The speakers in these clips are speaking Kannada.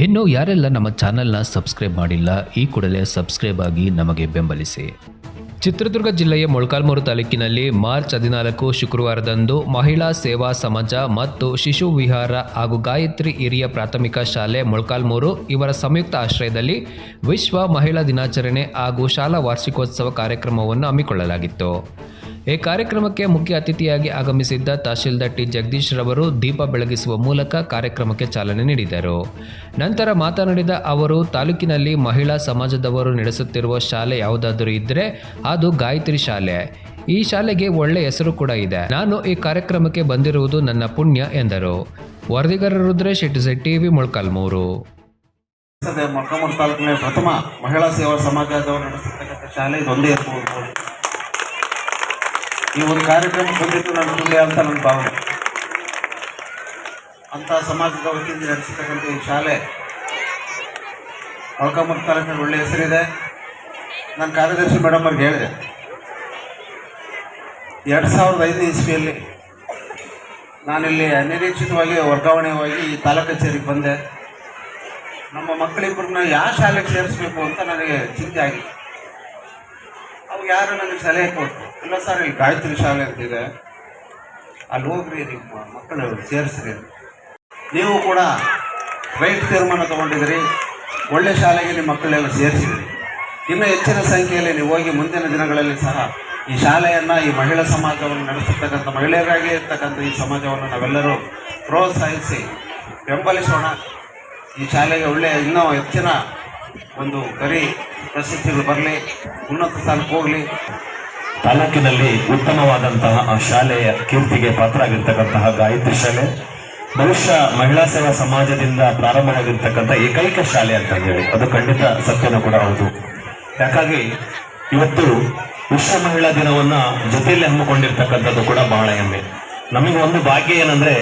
ಇನ್ನು ಯಾರೆಲ್ಲ ನಮ್ಮ ಚಾನೆಲ್ನ ಸಬ್ಸ್ಕ್ರೈಬ್ ಮಾಡಿಲ್ಲ, ಈ ಕೂಡಲೇ ಸಬ್ಸ್ಕ್ರೈಬ್ ಆಗಿ ನಮಗೆ ಬೆಂಬಲಿಸಿ. ಚಿತ್ರದುರ್ಗ ಜಿಲ್ಲೆಯ ಮೊಳಕಾಲ್ಮೂರು ತಾಲೂಕಿನಲ್ಲಿ ಮಾರ್ಚ್ ಹದಿನಾಲ್ಕು ಶುಕ್ರವಾರದಂದು ಮಹಿಳಾ ಸೇವಾ ಸಮಾಜ ಮತ್ತು ಶಿಶು ವಿಹಾರ ಹಾಗೂ ಗಾಯತ್ರಿ ಹಿರಿಯ ಪ್ರಾಥಮಿಕ ಶಾಲೆ ಮೊಳಕಾಲ್ಮೂರು ಇವರ ಸಂಯುಕ್ತ ಆಶ್ರಯದಲ್ಲಿ ವಿಶ್ವ ಮಹಿಳಾ ದಿನಾಚರಣೆ ಹಾಗೂ ಶಾಲಾ ವಾರ್ಷಿಕೋತ್ಸವ ಕಾರ್ಯಕ್ರಮವನ್ನು ಹಮ್ಮಿಕೊಳ್ಳಲಾಗಿತ್ತು. ಈ ಕಾರ್ಯಕ್ರಮಕ್ಕೆ ಮುಖ್ಯ ಅತಿಥಿಯಾಗಿ ಆಗಮಿಸಿದ್ದ ತಹಶೀಲ್ದಾರ್ ಟಿ ಜಗದೀಶ್ ರವರು ದೀಪ ಬೆಳಗಿಸುವ ಮೂಲಕ ಕಾರ್ಯಕ್ರಮಕ್ಕೆ ಚಾಲನೆ ನೀಡಿದರು. ನಂತರ ಮಾತನಾಡಿದ ಅವರು, ತಾಲೂಕಿನಲ್ಲಿ ಮಹಿಳಾ ಸಮಾಜದವರು ನಡೆಸುತ್ತಿರುವ ಶಾಲೆ ಯಾವುದಾದರೂ ಇದ್ದರೆ ಅದು ಗಾಯತ್ರಿ ಶಾಲೆ. ಈ ಶಾಲೆಗೆ ಒಳ್ಳೆ ಹೆಸರು ಕೂಡ ಇದೆ. ನಾನು ಈ ಕಾರ್ಯಕ್ರಮಕ್ಕೆ ಬಂದಿರುವುದು ನನ್ನ ಪುಣ್ಯ ಎಂದರು. ವರದಿಗಾರ ರುದ್ರೇಶ್ ಇಟ್ ಟಿವಿ, ಮೊಳಕಾಲ್ಮೂರು. ಮೊಳಕಾಲ್ಮೂರು ತಾಲೂಕಿನ ಪ್ರಥಮ ಮಹಿಳಾ ಸೇವಾ ಸಮಾಜದವರು ನಡೆಸಿರ್ತಕ್ಕಂಥ ಶಾಲೆ ಇದೊಂದೇ ಇರ್ಬೋದು. ಈ ಒಂದು ಕಾರ್ಯಕ್ರಮ ಬಂದಿತ್ತು ನನ್ನ ಮುಂದೆ ಅಂತ ನನ್ನ ಭಾವನೆ. ಅಂಥ ಸಮಾಜದ ವತಿಯಿಂದ ನಡೆಸಿರ್ತಕ್ಕಂಥ ಈ ಶಾಲೆ ಮೊಳಕಾಮೂರು ತಾಲೂಕಿನ ಒಳ್ಳೆ ಹೆಸರಿದೆ. ನಾನು ಕಾರ್ಯದರ್ಶಿ ಮೇಡಮ್ ಅವ್ರಿಗೆ ಹೇಳಿದೆ. ಎರಡು ಸಾವಿರದ ಐದನೇ ಇಸ್ವಿಯಲ್ಲಿ ನಾನಿಲ್ಲಿ ಅನಿರೀಕ್ಷಿತವಾಗಿ, ವರ್ಗಾವಣೆಯಾಗಿ ಈ ತಾಲೂಕು ಕಚೇರಿಗೆ ಬಂದೆ. ನಮ್ಮ ಮಕ್ಕಳಿಬ್ಬರನ್ನ ಯಾವ ಶಾಲೆಗೆ ಸೇರಿಸ್ಬೇಕು ಅಂತ ನನಗೆ ಚಿಂತೆ ಆಗಿತ್ತು ಯಾರು ನನಗೆ ಸಲಹೆ ಕೊಟ್ಟರು ಇಲ್ಲ ಸರ್, ಇಲ್ಲಿ ಗಾಯತ್ರಿ ಶಾಲೆ ಅಂತಿದೆ ಅಲ್ಲಿ ಹೋಗ್ರಿ, ನಿಮ್ಮ ಮಕ್ಕಳು ಸೇರಿಸ್ರಿ ನೀವು ಕೂಡ ರೈಟ್ ತೀರ್ಮಾನ ತಗೊಂಡಿದ್ದೀರಿ. ಒಳ್ಳೆ ಶಾಲೆಗೆ ನಿಮ್ಮ ಮಕ್ಕಳೆಲ್ಲ ಸೇರಿಸಿದ್ರಿ. ಇನ್ನೂ ಹೆಚ್ಚಿನ ಸಂಖ್ಯೆಯಲ್ಲಿ ನೀವು ಹೋಗಿ ಮುಂದಿನ ದಿನಗಳಲ್ಲಿ ಸಹ ಈ ಶಾಲೆಯನ್ನು, ಈ ಮಹಿಳಾ ಸಮಾಜವನ್ನು ನಡೆಸತಕ್ಕಂಥ ಮಹಿಳೆಯರಾಗಿ ಇರ್ತಕ್ಕಂಥ ಈ ಸಮಾಜವನ್ನು ನಾವೆಲ್ಲರೂ ಪ್ರೋತ್ಸಾಹಿಸಿ ಬೆಂಬಲಿಸೋಣ. ಈ ಶಾಲೆಗೆ ಒಳ್ಳೆಯ, ಇನ್ನೂ ಹೆಚ್ಚಿನ ಒಂದು ಗರಿ ಪ್ರಶಸ್ತಿಗಳು ಬರಲಿ, ಉನ್ನತ ಸ್ಥಾನಕ್ಕೆ ಹೋಗಲಿ. ತಾಲೂಕಿನಲ್ಲಿ ಉತ್ತಮವಾದಂತಹ ಆ ಶಾಲೆಯ ಕೀರ್ತಿಗೆ ಪಾತ್ರ ಪಾತ್ರರಾಗಿರ್ತಕ್ಕಂತಹ ಗಾಯತ್ರಿ ಶಾಲೆ, ಬಹುಶಃ ಮಹಿಳಾ ಸೇವಾ ಸಮಾಜದಿಂದ ಪ್ರಾರಂಭವಾಗಿರ್ತಕ್ಕಂಥ ಏಕೈಕ ಶಾಲೆ ಅಂತ ಹೇಳಿ, ಅದು ಖಂಡಿತ ಸತ್ಯನೂ ಕೂಡ ಹೌದು. ಯಾಕಾಗಿ, ಇವತ್ತು ವಿಶ್ವ ಮಹಿಳಾ ದಿನವನ್ನ ಜೊತೆಯಲ್ಲಿ ಹಮ್ಮಿಕೊಂಡಿರ್ತಕ್ಕಂಥದ್ದು ಕೂಡ ಬಹಳ ಹೆಮ್ಮೆ. ನಮಗೆ ಒಂದು ಭಾಗ್ಯ ಏನಂದ್ರೆ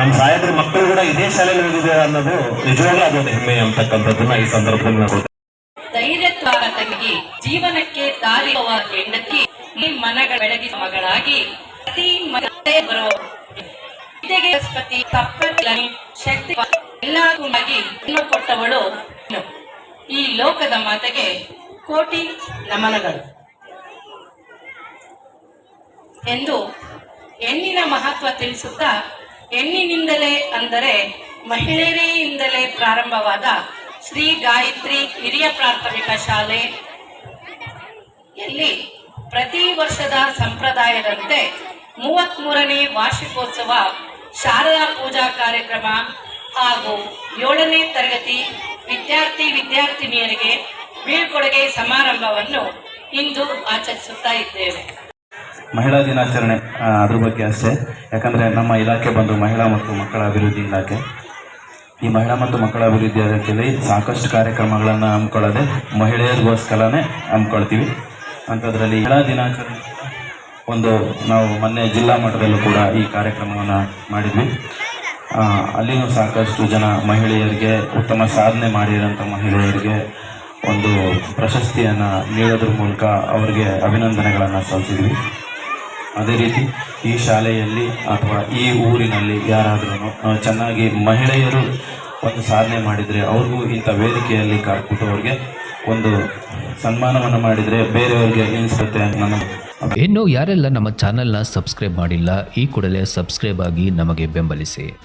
ನಮ್ಮ ಸಾಹೇಬ್ರ ಮಕ್ಕಳು ಕೂಡ ಇದೇ ಶಾಲೆಯಲ್ಲಿ ಓದಿದ್ದಾರೆ ಅನ್ನೋದು ನಿಜವಾಗ್ಲೂ ಅದೊಂದು ಹೆಮ್ಮೆ ಅಂತಕ್ಕಂಥದ್ದನ್ನ ಈ ಸಂದರ್ಭದಲ್ಲಿ ನಾವು ಧೈರ್ಯತ್ವ ತಂಗಿ ಜೀವನಕ್ಕೆ ದಾರಿ ಹೆಂಡತಿ ಮನಗಳ ಬೆಳಗಿ ಮಗಳಾಗಿ ಪ್ರತಿ ಮಗೇ ಬರೋ ಬೃಹಸ್ಪತಿ ತಪ್ಪಿ ಶಕ್ತಿ ಎಲ್ಲಾಗಿ ಕೊಟ್ಟವಳು ಈ ಲೋಕದ ಮಾತೆಗೆ ಕೋಟಿ ನಮನಗಳು. ಎಂದು ಹೆಣ್ಣಿನ ಮಹತ್ವ ತಿಳಿಸುತ್ತಾ ಹೆಣ್ಣಿನಿಂದಲೇ ಅಂದರೆ ಮಹಿಳೆಯರಿಂದಲೇ ಪ್ರಾರಂಭವಾದ ಶ್ರೀ ಗಾಯತ್ರಿ ಹಿರಿಯ ಪ್ರಾಥಮಿಕ ಶಾಲೆ ಯಲ್ಲಿ ಪ್ರತಿ ವರ್ಷದ ಸಂಪ್ರದಾಯದಂತೆ ಮೂವತ್ಮೂರನೇ ವಾರ್ಷಿಕೋತ್ಸವ ಶಾರದಾ ಪೂಜಾ ಕಾರ್ಯಕ್ರಮ ಹಾಗೂ ಏಳನೇ ತರಗತಿ ವಿದ್ಯಾರ್ಥಿ ವಿದ್ಯಾರ್ಥಿನಿಯರಿಗೆ ಬೀಳ್ಕೊಡುಗೆ ಸಮಾರಂಭವನ್ನು ಇಂದು ಆಚರಿಸುತ್ತಾ ಇದ್ದೇವೆ. ಮಹಿಳಾ ದಿನಾಚರಣೆ ಅದ್ರ ಬಗ್ಗೆ ಅಷ್ಟೇ. ಯಾಕಂದರೆ ನಮ್ಮ ಇಲಾಖೆ ಬಂದು ಮಹಿಳಾ ಮತ್ತು ಮಕ್ಕಳ ಅಭಿವೃದ್ಧಿ ಇಲಾಖೆ. ಈ ಮಹಿಳಾ ಮತ್ತು ಮಕ್ಕಳ ಅಭಿವೃದ್ಧಿ ಇಲಾಖೆಯಲ್ಲಿ ಸಾಕಷ್ಟು ಕಾರ್ಯಕ್ರಮಗಳನ್ನು ಹಮ್ಮಿಕೊಳ್ಳದೆ ಮಹಿಳೆಯರಿಗೋಸ್ಕರನೇ ಹಮ್ಮಿಕೊಳ್ತೀವಿ. ಅಂಥದ್ರಲ್ಲಿ ಮಹಿಳಾ ದಿನಾಚರಣೆ ಒಂದು ನಾವು ಮೊನ್ನೆ ಜಿಲ್ಲಾ ಮಟ್ಟದಲ್ಲೂ ಕೂಡ ಈ ಕಾರ್ಯಕ್ರಮವನ್ನು ಮಾಡಿದ್ವಿ. ಅಲ್ಲಿಯೂ ಸಾಕಷ್ಟು ಜನ ಮಹಿಳೆಯರಿಗೆ ಉತ್ತಮ ಸಾಧನೆ ಮಾಡಿರೋಂಥ ಮಹಿಳೆಯರಿಗೆ ಒಂದು ಪ್ರಶಸ್ತಿಯನ್ನು ನೀಡೋದ್ರ ಮೂಲಕ ಅವರಿಗೆ ಅಭಿನಂದನೆಗಳನ್ನು ಸಲ್ಲಿಸಿದ್ವಿ. ಅದೇ ರೀತಿ ಈ ಶಾಲೆಯಲ್ಲಿ ಅಥವಾ ಈ ಊರಿನಲ್ಲಿ ಯಾರಾದರೂ ಚೆನ್ನಾಗಿ ಮಹಿಳೆಯರು ಒಂದು ಸಾಧನೆ ಮಾಡಿದರೆ ಅವ್ರಿಗೂ ಇಂಥ ವೇದಿಕೆಯಲ್ಲಿ ಕರ್ಬಿಟ್ಟು ಅವ್ರಿಗೆ ಒಂದು ಸನ್ಮಾನವನ್ನು ಮಾಡಿದರೆ ಬೇರೆಯವ್ರಿಗೆ ಅಂತ ನನ್ನ ಇನ್ನು ಯಾರೆಲ್ಲ ನಮ್ಮ ಚಾನೆಲ್ನ ಸಬ್ಸ್ಕ್ರೈಬ್ ಮಾಡಿಲ್ಲ, ಈ ಕೂಡಲೇ ಸಬ್ಸ್ಕ್ರೈಬ್ ಆಗಿ ನಮಗೆ ಬೆಂಬಲಿಸಿ.